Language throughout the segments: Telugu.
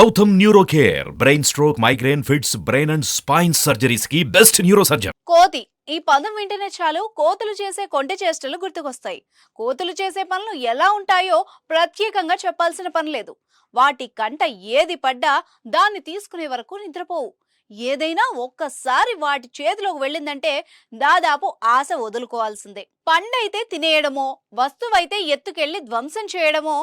Gautam neuro care brain stroke migraine fits brain and spine సర్జరీస్కి best neuro surgeon కోతి ఈ పదం వింటేనే చాలు కోతులు చేసే కొండ చేష్టలు గుర్తుకొస్తాయి. కోతులు చేసే పనులు ఎలా ఉంటాయో ప్రత్యేకంగా చెప్పాల్సిన పని లేదు. వాటి కంట ఏది పడ్డా దాన్ని తీసుకునే వరకు నిద్రపోవు. ఏదైనా ఒక్కసారి వాటి చేతిలోకి వెళ్ళిందంటే దాదాపు ఆశ వదులుకోవాల్సిందే. పండైతే తినేయడమో వస్తువైతే ఎత్తుకెళ్ళి ధ్వంసం చేయడమో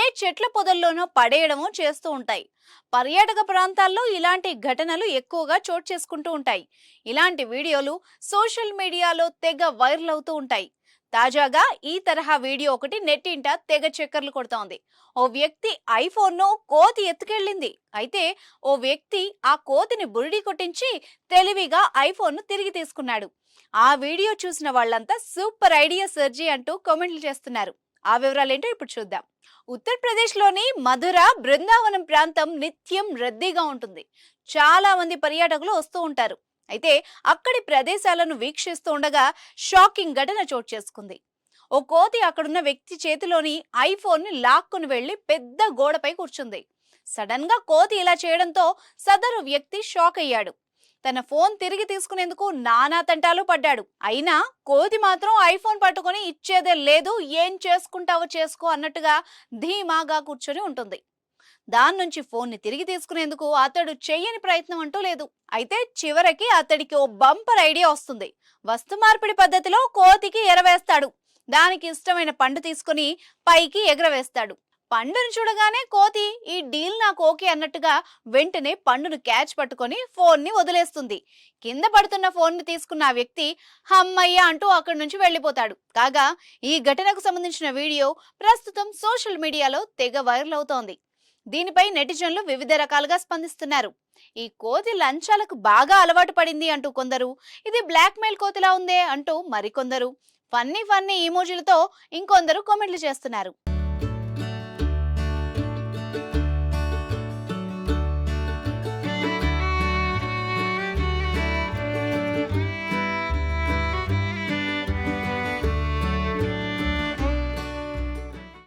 ఏ చెట్ల పొదల్లోనో పడేయడమో చేస్తూ ఉంటాయి. పర్యాటక ప్రాంతాల్లో ఇలాంటి ఘటనలు ఎక్కువగా చోటు చేసుకుంటూ ఉంటాయి. ఇలాంటి వీడియోలు సోషల్ మీడియాలో తెగ వైరల్ అవుతూ ఉంటాయి. తాజాగా ఈ తరహా వీడియో ఒకటి నెట్టింట తెగ చక్కర్లు కొడుతోంది. ఓ వ్యక్తి ఐఫోన్ను కోతి ఎత్తుకెళ్ళింది. అయితే ఓ వ్యక్తి ఆ కోతిని బురిడి కొట్టించి తెలివిగా ఐఫోన్ను తిరిగి తీసుకున్నాడు. ఆ వీడియో చూసిన వాళ్ళంతా సూపర్ ఐడియా సర్జీ అంటూ కామెంట్లు చేస్తున్నారు. ఆ వివరాలేంటో ఇప్పుడు చూద్దాం. ఉత్తరప్రదేశ్లోని మధుర బృందావనం ప్రాంతం నిత్యం రద్దీగా ఉంటుంది. చాలా మంది పర్యాటకులు వస్తూ ఉంటారు. అయితే అక్కడి ప్రదేశాలను వీక్షిస్తూ ఉండగా షాకింగ్ ఘటన చోటు చేసుకుంది. ఓ కోతి అక్కడున్న వ్యక్తి చేతిలోని ఐఫోన్ని లాక్కుని వెళ్ళి పెద్ద గోడపై కూర్చుంది. సడన్గా కోతి ఇలా చేయడంతో సదరు వ్యక్తి షాక్ అయ్యాడు. తన ఫోన్ తిరిగి తీసుకునేందుకు నానా తంటాలు పడ్డాడు. అయినా కోతి మాత్రం ఐఫోన్ పట్టుకొని ఇచ్చేదే లేదు ఏం చేసుకుంటావో చేసుకో అన్నట్టుగా ధీమాగా కూర్చొని ఉంటుంది. దాని నుంచి ఫోన్ని తిరిగి తీసుకునేందుకు అతడు చెయ్యని ప్రయత్నం అంటూ లేదు. అయితే చివరికి అతడికి ఓ బంపర్ ఐడియా వస్తుంది. వస్తు మార్పిడి పద్ధతిలో కోతికి ఎరవేస్తాడు. దానికి ఇష్టమైన పండు తీసుకుని పైకి ఎగరవేస్తాడు. పండును చూడగానే కోతి ఈ డీల్ నాకు ఓకే అన్నట్టుగా వెంటనే పండును క్యాచ్ పట్టుకొని ఫోన్ని వదిలేస్తుంది. కింద పడుతున్న ఫోన్ని తీసుకున్న ఆ వ్యక్తి హమ్మయ్య అంటూ అక్కడి నుంచి వెళ్ళిపోతాడు. కాగా ఈ ఘటనకు సంబంధించిన వీడియో ప్రస్తుతం సోషల్ మీడియాలో తెగ వైరల్ అవుతోంది. దీనిపై నెటిజన్లు వివిధ రకాలుగా స్పందిస్తున్నారు. ఈ కోతి లంచాలకు బాగా అలవాటు పడింది అంటూ కొందరు. ఇది బ్లాక్ మెయిల్ కోతిలా ఉందే అంటూ మరికొందరు. ఫన్నీ ఫన్నీ ఈమోజీలతో ఇంకొందరు కామెంట్లు చేస్తున్నారు.